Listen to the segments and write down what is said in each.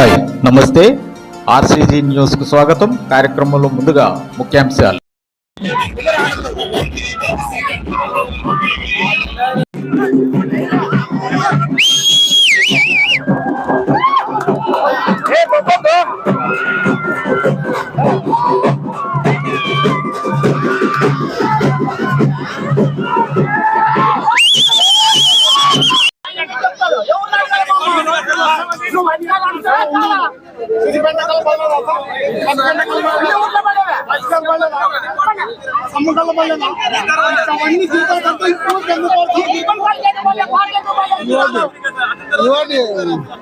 Hi నమస్తే. RCG న్యూస్కు స్వాగతం. కార్యక్రమంలో ముందుగా ముఖ్యాంశాలు.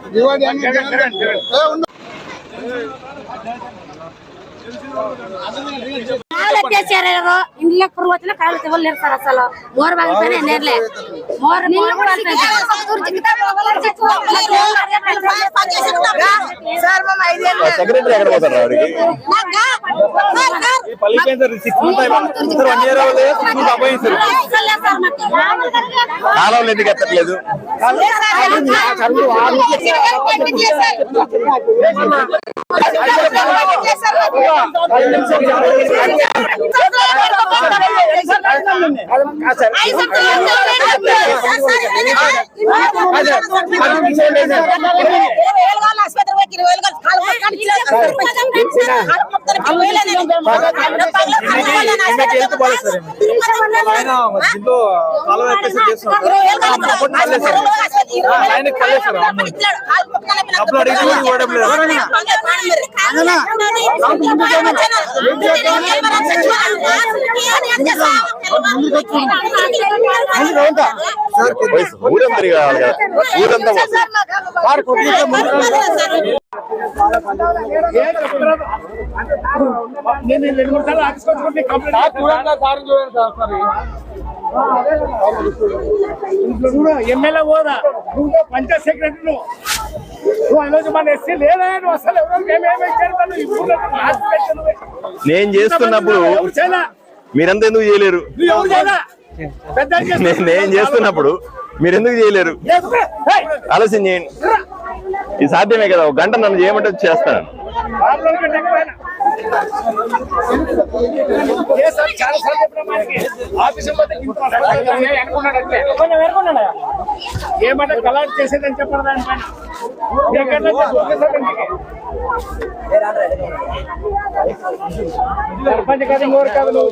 ಈಗ ಏನೋ ఎత్తేసారు ఇంట్లో పురుగు వచ్చిన కాళ్ళు ఇవ్వలేరు సార్ అసలు మోరు బాగిపోయినా నేర్లే మోరు సెక్రటరీ ఎక్కడ పోతారు కాలంలో ఎందుకు ఎత్తట్లేదు కాలువ ఎత్తేసి చేస్తున్నాం వయసు ఊరంతా కావాలి కదా ఊరంతా పోతుంది. చూడు ఎమ్మెల్యే పోదా నువ్వు పంచాయత్ సెక్రటరీ నువ్వు ఈరోజు మన ఎస్సీ లేదా నువ్వు అసలు ఎవరు మేమేమి. నేను చేస్తున్నప్పుడు? మీరంతా ఎందుకు చేయలేరు. నేను నేను చేస్తున్నప్పుడు మీరు ఎందుకు చేయలేరు ఆలోచన చేయండి. ఇది సాధ్యమే కదా ఒక గంట నన్ను చేయమంటే చేస్తాను. సార్ చాలా సార్లు చెప్పిన ఆఫీసు. ఏమంటే కలాట్ చేసేదని చెప్పడం దానిపైన. సర్పంచ్ కాదు ఇంకోరు కాదు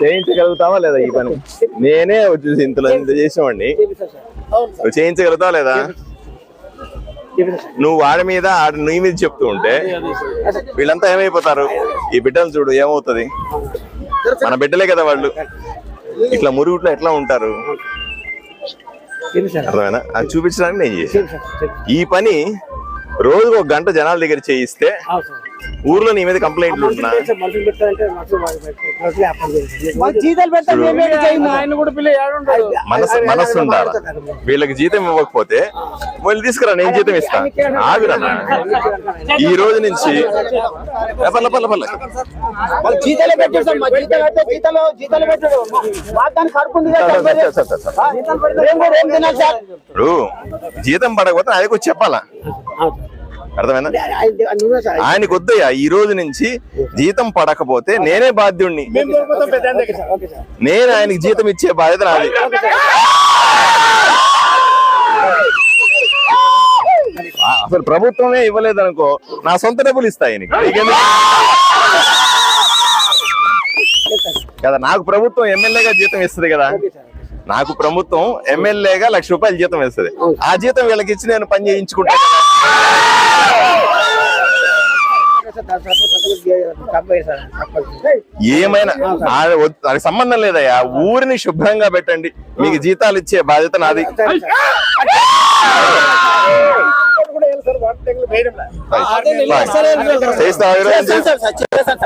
చేయించగలుగుతావా లేదా ఈ పని? నేనే చూసి ఇంతలో ఇంత నువ్వు చేయించగలుగుతావా లేదా? నువ్వు వాడి మీద ఆడ నీ మీద చెప్తూ ఉంటే వీళ్ళంతా ఏమైపోతారు? ఈ బిడ్డలు చూడు ఏమవుతుంది? మన బిడ్డలే కదా వాళ్ళు. ఇట్లా మురుగుట్లో ఎట్లా ఉంటారు? అర్థమైనా అది చూపించడానికి నేను చేశాను. ఈ పని రోజుకు ఒక గంట జనాల దగ్గర చేయిస్తే ఊర్లో నీ మీద కంప్లైంట్లు ఉంటున్నా జీతాలు పెట్టాలి ఆయన కూడా పిల్ల ఏడుంటాడు మనసు మనస్సు ఉండాలి? వీళ్ళకి జీతం ఇవ్వకపోతే వాళ్ళు తీసుకురా నేను జీతం ఇస్తా. ఆగురన్నా ఈ రోజు నుంచి పల్ల పల్ల పల్ల జీతాలు ఇప్పుడు జీతం పడకపోతే వచ్చి చెప్పాలా? అర్థమైందా? ఆయనకు వద్దయ్యా ఈ రోజు నుంచి జీతం పడకపోతే నేనే బాధ్యుణ్ణి. నేను ఆయనకి జీతం ఇచ్చే బాధ్యత నాది. అసలు ప్రభుత్వమే ఇవ్వలేదు అనుకో నా సొంత డబ్బులు ఇస్తా ఆయనకి నీకెందుకు? కదా నాకు ప్రభుత్వం ఎమ్మెల్యేగా జీతం ఇస్తుంది కదా. నాకు ప్రభుత్వం ఎమ్మెల్యేగా లక్ష రూపాయలు జీతం ఇస్తుంది ఆ జీతం వీళ్ళకి ఇచ్చి నేను పని చేయించుకుంటా కదా. ఏమైనా? దానికి సంబంధం లేదయ్యా. ఊరిని శుభ్రంగా పెట్టండి. మీకు జీతాలు ఇచ్చే బాధ్యత నాది.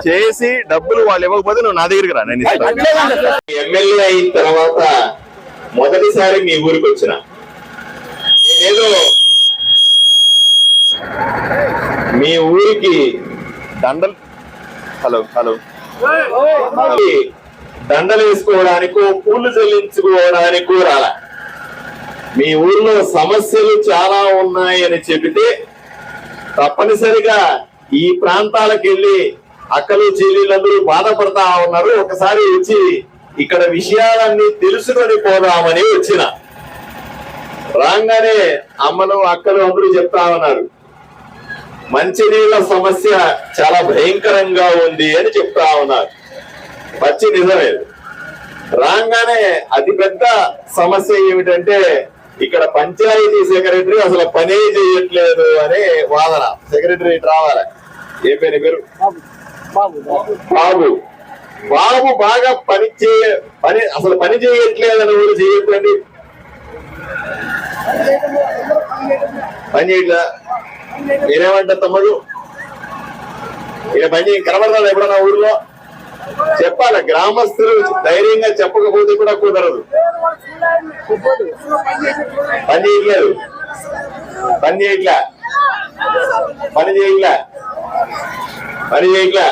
చేసి. డబ్బులు వాళ్ళు ఇవ్వకపోతే నువ్వు నా దగ్గరికి రా నేను ఎమ్మెల్యే అయిన తర్వాత మొదటిసారి మీ ఊరికి వచ్చిన. నేనేదో మీ ఊరికి దండలు? Hello hello. దండలు వేసుకోవడానికో పూలు చెల్లించుకోవడానికో రాలా. మీ ఊర్లో సమస్యలు చాలా ఉన్నాయని చెబితే తప్పనిసరిగా ఈ ప్రాంతాలకు వెళ్ళి అక్కలు చెల్లెళ్ళందరూ బాధపడతా ఉన్నారు. ఒకసారి వచ్చి ఇక్కడ విషయాలన్నీ తెలుసుకొని పోదామని వచ్చిన. రాగానే అమ్మలు అక్కలు అందరూ చెప్తా ఉన్నారు. మంచినీళ్ళ సమస్య చాలా భయంకరంగా ఉంది అని చెప్తా ఉన్నారు. పచ్చి నిజమే. రాగానే అతిపెద్ద సమస్య ఏమిటంటే ఇక్కడ పంచాయతీ సెక్రటరీ అసలు పనే చేయట్లేదు అనే వాదన. సెక్రటరీ రావాలి? ఏ పేరు పేరు? బాబు. బాబు బాగా పని చేయ పని అసలు పని చేయట్లేదని ఊరు చేయట్లండి పని చేయట్లా? నేనేమంట తమ్ముడు. ఇక పని కనబడతాడు ఎప్పుడన్నా ఊర్లో? చెప్పాలి గ్రామస్తులు ధైర్యంగా చెప్పకపోతే కూడా కుదరదు. పని చేయట్లేదు. పని చేయట్లే. పని చేయట్లే. పని చేయట్లే.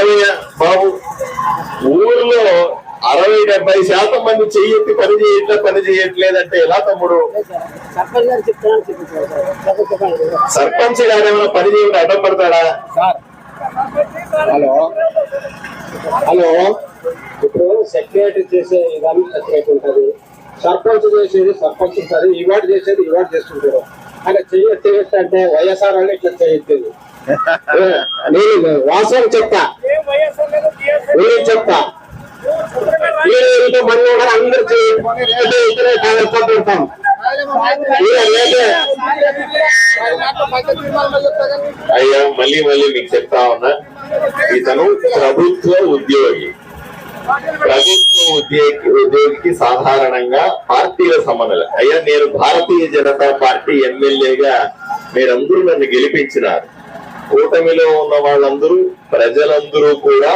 ఏమయ్యా బాబు? ఊర్లో డెబ్బై శాతం మంది చెయ్యెత్తి పని చేయట్లే పని చేయట్లేదంటే ఎలా తమ్ముడు? సర్పంచ్ గారు ఏమైనా పని చేయకుండా అడ్డం పడతాడా? సార్. హలో. హలో. ఇప్పుడు సెక్రటరీ చేసే విధానం సెక్రటరీ ఉంటది. సర్పంచ్ చేసేది సర్పంచ్ ఉంటుంది. ఇవాడు చేసేది ఇవాడు చేస్తుంటారు. అలా చెయ్యొచ్చు అంటే వైఎస్ఆర్ వాళ్ళు ఇట్లా చేయొచ్చేది నేను వాస్తవం చెప్తా. నేను చెప్తా. మీరు మంది అయ్యా మళ్ళీ మళ్ళీ మీకు చెప్తా ఉన్నా. ఇతను ప్రభుత్వ ఉద్యోగి. ప్రభుత్వ ఉద్యోగి ఉద్యోగికి సాధారణంగా పార్టీల సంబంధం అయ్యా నేను భారతీయ జనతా పార్టీ ఎమ్మెల్యేగా మీరందరూ నన్ను గెలిపించినారు. కూటమిలో ఉన్న వాళ్ళందరూ ప్రజలందరూ కూడా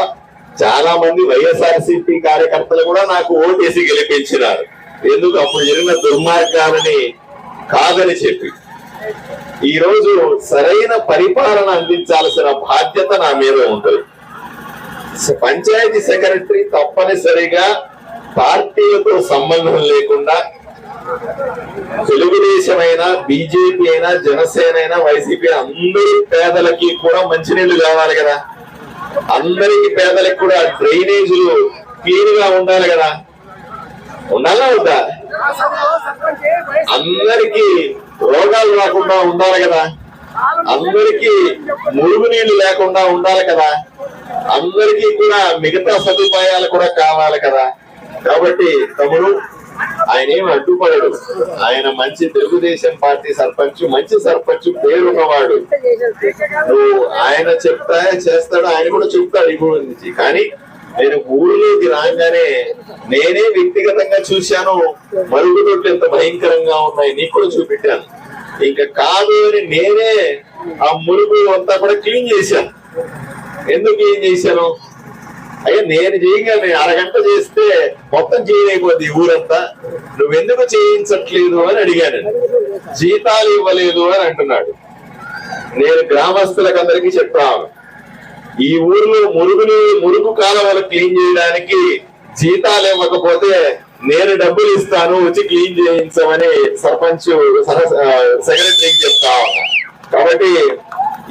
చాలా మంది వైఎస్ఆర్సీపీ కార్యకర్తలు కూడా నాకు ఓటేసి గెలిపించినారు. ఎందుకు? అప్పుడు జరిగిన దుర్మార్గాలని కాదని చెప్పి. ఈ రోజు సరైన పరిపాలన అందించాల్సిన బాధ్యత నా మీద ఉంటుంది. పంచాయతీ సెక్రటరీ తప్పనిసరిగా పార్టీలతో సంబంధం లేకుండా తెలుగుదేశం అయినా బీజేపీ అయినా జనసేన అయినా వైసీపీ అందరి పేదలకి కూడా మంచినీళ్ళు కావాలి కదా. అందరికి పేదలకు కూడా డ్రైనేజీలు క్లీన్గా ఉండాలి కదా. ఉండాలా వద్దా? అందరికి రోగాలు రాకుండా ఉండాలి కదా. అందరికి మురుగునీళ్ళు లేకుండా ఉండాలి కదా. అందరికీ కూడా మిగతా సదుపాయాలు కూడా కావాలి కదా. కాబట్టి తమ్ముడు ఆయన ఏం అడ్డుపడడు. ఆయన మంచి తెలుగుదేశం పార్టీ సర్పంచ్ మంచి సర్పంచ్ పేరున్నవాడు నువ్వు ఆయన చెప్తా చేస్తాడు? ఆయన కూడా చెప్తాడు ఇప్పుడు నుంచి. కానీ నేను ఊరిలోకి రాగానే నేనే వ్యక్తిగతంగా చూశాను. మరుగుదొడ్లు ఎంత భయంకరంగా ఉన్నాయి నీకు కూడా చూపెట్టాను ఇంకా కాదు అని నేనే ఆ మురుగు అంతా కూడా క్లీన్ చేశాను. ఎందుకు క్లీన్ చేశాను? అయ్యా నేను చేయగలను. అరగంట చేస్తే మొత్తం చేయలేకపోతే ఈ ఊరంతా. నువ్వెందుకు చేయించట్లేదు అని అడిగాను జీతాలు ఇవ్వలేదు అని అంటున్నాడు. నేను గ్రామస్తులకు అందరికీ చెప్తాను ఈ ఊర్లో మురుగుని మురుగు కాలువలు క్లీన్ చేయడానికి జీతాలు ఇవ్వకపోతే నేను డబ్బులు ఇస్తాను వచ్చి క్లీన్ చేయించమని సర్పంచ్ సెక్రటరీకి చెప్తా ఉన్నా. కాబట్టి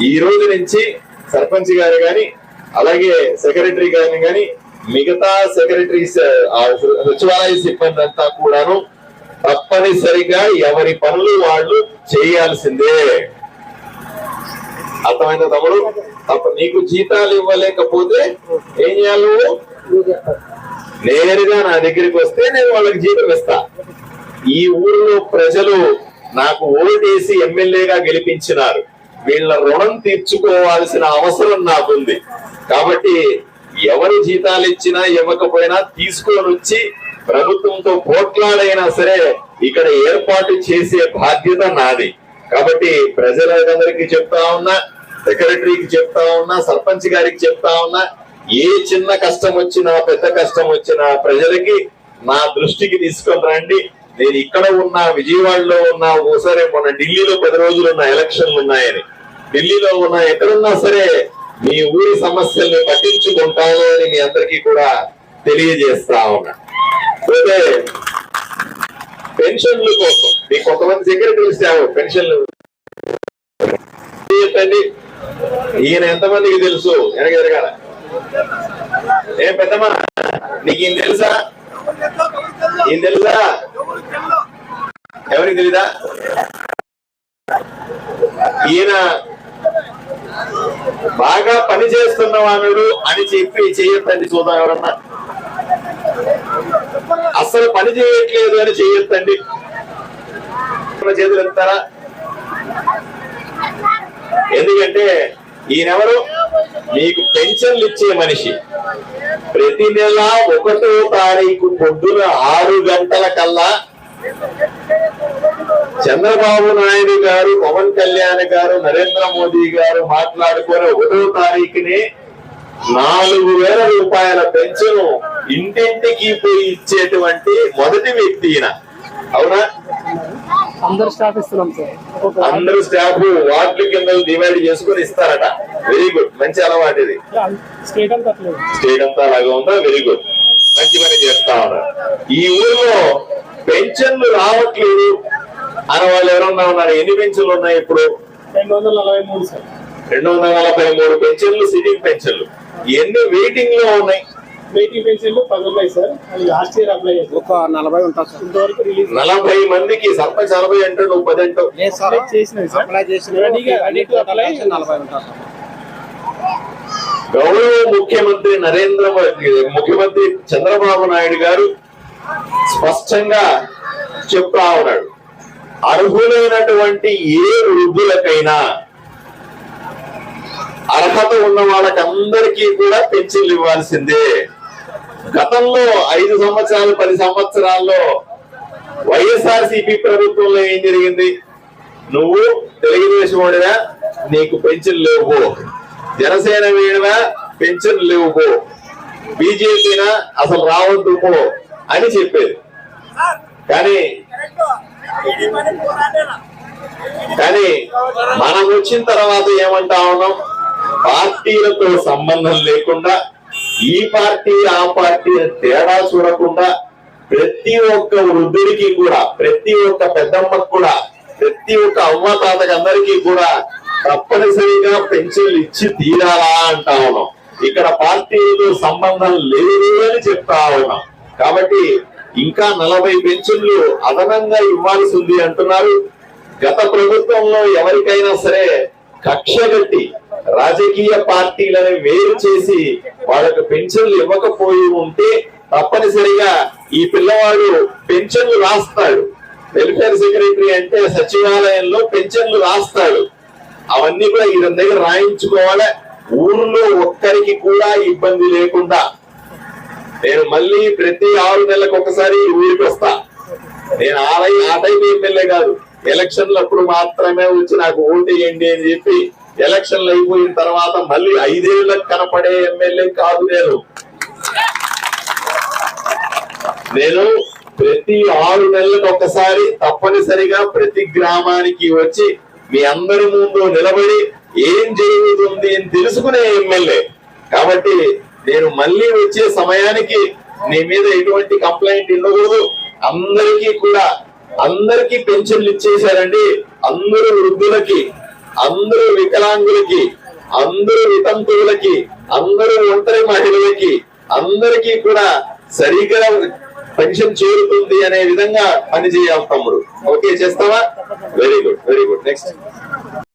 ఈ రోజు నుంచి సర్పంచ్ గారు కానీ అలాగే సెక్రటరీ గారిని కానీ మిగతా సెక్రటరీ సచివాలయ సిబ్బంది అంతా కూడాను తప్పనిసరిగా ఎవరి పనులు వాళ్ళు చేయాల్సిందే. అర్థమైన తమ్ముడు? అప్పుడు నీకు జీతాలు ఇవ్వలేకపోతే ఏం చేయాలి నువ్వు? నేరుగా నా దగ్గరికి వస్తే నేను వాళ్ళకి జీతం ఇస్తా. ఈ ఊరిలో ప్రజలు నాకు ఓటేసి ఎమ్మెల్యేగా గెలిపించినారు. వీళ్ళ రుణం తీర్చుకోవాల్సిన అవసరం నాకుంది. కాబట్టి ఎవరు జీతాలు ఇచ్చినా ఇవ్వకపోయినా తీసుకొని వచ్చి ప్రభుత్వంతో పోట్లాడైనా సరే ఇక్కడ ఏర్పాటు చేసే బాధ్యత నాది. కాబట్టి ప్రజలందరికీ చెప్తా ఉన్నా సెక్రటరీకి చెప్తా ఉన్నా సర్పంచ్ గారికి చెప్తా ఉన్నా ఏ చిన్న కష్టం వచ్చినా పెద్ద కష్టం వచ్చినా ప్రజలకి నా దృష్టికి తీసుకొని రండి. నేను ఇక్కడ ఉన్నా విజయవాడలో ఉన్నా ఒకసారి మొన్న ఢిల్లీలో పది రోజులు ఉన్న ఎలక్షన్లు ఉన్నాయని. ఢిల్లీలో ఉన్నా ఎక్కడున్నా సరే మీ ఊరి సమస్యల్ని పట్టించుకుంటాను అని మీ అందరికీ కూడా తెలియజేస్తా ఉన్నా. అయితే పెన్షన్ల కోసం మీ కొంతమంది సెక్రటరీస్ పెన్షన్లు. ఏంటండి? ఈయన ఎంతమందికి తెలుసు? వెనక ఎరగాల ఏం పెద్దమ్మా నీకు ఈయన తెలుసా? ఈయన తెలుసా? ఎవరికి తెలీదా? ఈయన బాగా పని చేస్తున్న వాడు అని చెప్పి చేయొద్దండి చూద్దాం ఎవరన్నా. అసలు పని చేయట్లేదు అని చేయొద్దండి. చేతులు ఎత్తారా ఎందుకంటే ఈయనెవరు? మీకు పెన్షన్లు ఇచ్చే మనిషి. ప్రతి నెల ఒకటో తారీఖు పొద్దున ఆరు గంటల కల్లా చంద్రబాబు నాయుడు గారు పవన్ కళ్యాణ్ గారు నరేంద్ర మోదీ గారు మాట్లాడుకొని ఒకటో తారీఖుని నాలుగు వేల రూపాయల పెన్షన్ ఇంటింటికి పోయి ఇచ్చేటువంటి మొదటి వ్యక్తి ఈయన. అవునా? అందరు స్టాఫ్ ఇస్తున్నాం సార్. ఒక్కొక్క అందరూ స్టాఫ్ వార్డుల కింద డివైడ్ చేసుకుని ఇస్తారట. వెరీ గుడ్ మంచి అలవాటు ఇది. స్టేట్ అంతా స్టేట్ అంతా అలాగా ఉందా? వెరీ గుడ్ మంచి పని చేస్తా ఉన్నారు. ఈ ఊర్లో పెన్షన్లు రావట్లేదు. అని వాళ్ళు ఎవరన్నా ఉన్నారు? ఎన్ని పెన్షన్లు ఉన్నాయి ఇప్పుడు? రెండు వందల నలభై మూడు సార్. రెండు వందల నలభై మూడు పెన్షన్లు సిట్టింగ్ పెన్షన్లు. ఎన్ని వెయిటింగ్లో ఉన్నాయి? వెయిటింగ్ పెన్షన్లు పది ఉన్నాయి సార్. అది లాస్ట్ ఇయర్ అప్లై ఒక నలభై ఉంటుంది సార్. ఇంతవరకు రిలీజ్ నలభై మందికి సర్పంచ్ నలభై అంటాడు నువ్వు పది చేసినవి సార్. అప్లై చేసిన అప్లై నలభై సార్. గౌరవ ముఖ్యమంత్రి నరేంద్ర మోదీ ముఖ్యమంత్రి చంద్రబాబు నాయుడు గారు స్పష్టంగా చెప్తా ఉన్నాడు. అర్హులైనటువంటి ఏ వృద్ధులకైనా అర్హత ఉన్న వాళ్ళకందరికీ కూడా పెన్షన్లు ఇవ్వాల్సిందే. గతంలో ఐదు సంవత్సరాలు పది సంవత్సరాల్లో వైఎస్ఆర్ సిపి ప్రభుత్వంలో ఏం జరిగింది? నువ్వు తెలుగుదేశం వాడినా నీకు పెన్షన్ లేవు. జనసేన వీడినా పెన్షన్ లేవు. బీజేపీనా? అసలు రావద్దు అని చెప్పేది. కానీ కానీ మనం వచ్చిన తర్వాత ఏమంటా ఉన్నాం? పార్టీలతో సంబంధం లేకుండా ఈ పార్టీ ఆ పార్టీ తేడా చూడకుండా ప్రతి ఒక్క వృద్ధుడికి కూడా ప్రతి ఒక్క పెద్దమ్మకు కూడా ప్రతి ఒక్క అవ్వ తాతకి అందరికీ కూడా తప్పనిసరిగా పెన్షన్లు ఇచ్చి తీరాలా అంటా ఉన్నాం. ఇక్కడ పార్టీలతో సంబంధం లేదు అని చెప్తా ఉన్నాం. కాబట్టి ఇంకా నలభై పెన్షన్లు అదనంగా ఇవ్వాల్సి ఉంది అంటున్నారు. గత ప్రభుత్వంలో ఎవరికైనా సరే కక్ష కట్టి రాజకీయ పార్టీలను వేరు చేసి వాళ్ళకు పెన్షన్లు ఇవ్వకపోయి ఉంటే తప్పనిసరిగా ఈ పిల్లవాడు పెన్షన్లు రాస్తాడు. వెల్ఫేర్ సెక్రటరీ అంటే సచివాలయంలో పెన్షన్లు రాస్తాడు. అవన్నీ కూడా ఈయన దగ్గర రాయించుకోవాలి. ఊర్లో ఒక్కరికి కూడా ఇబ్బంది లేకుండా నేను మళ్ళీ ప్రతి ఆరు నెలలకు ఒకసారి ఊరికి వస్తా. నేను ఆ రై- ఆ టైం ఎమ్మెల్యే కాదు. ఎలక్షన్లప్పుడు మాత్రమే వచ్చి నాకు ఓటు వేయండి అని చెప్పి ఎలక్షన్లు అయిపోయిన తర్వాత మళ్ళీ ఐదేళ్ళకు కనపడే ఎమ్మెల్యే కాదు నేను. నేను ప్రతి ఆరు నెలలకు ఒకసారి తప్పనిసరిగా ప్రతి గ్రామానికి వచ్చి మీ అందరి ముందు నిలబడి ఏం జరుగుతుంది అని తెలుసుకునే ఎమ్మెల్యే. కాబట్టి నేను మళ్ళీ వచ్చే సమయానికి నీ మీద ఎటువంటి కంప్లైంట్ ఉండకూడదు. అందరికీ కూడా అందరికీ పెన్షన్లు ఇచ్చేశారండి. అందరూ వృద్ధులకి అందరూ వికలాంగులకి అందరూ వితంతువులకి అందరూ ఒంటరి మహిళలకి అందరికీ కూడా సరిగ్గా పెన్షన్ చేరుతుంది అనే విధంగా పనిచేయాలి తమ్ముడు. ఓకే చేస్తావా? Very good very good next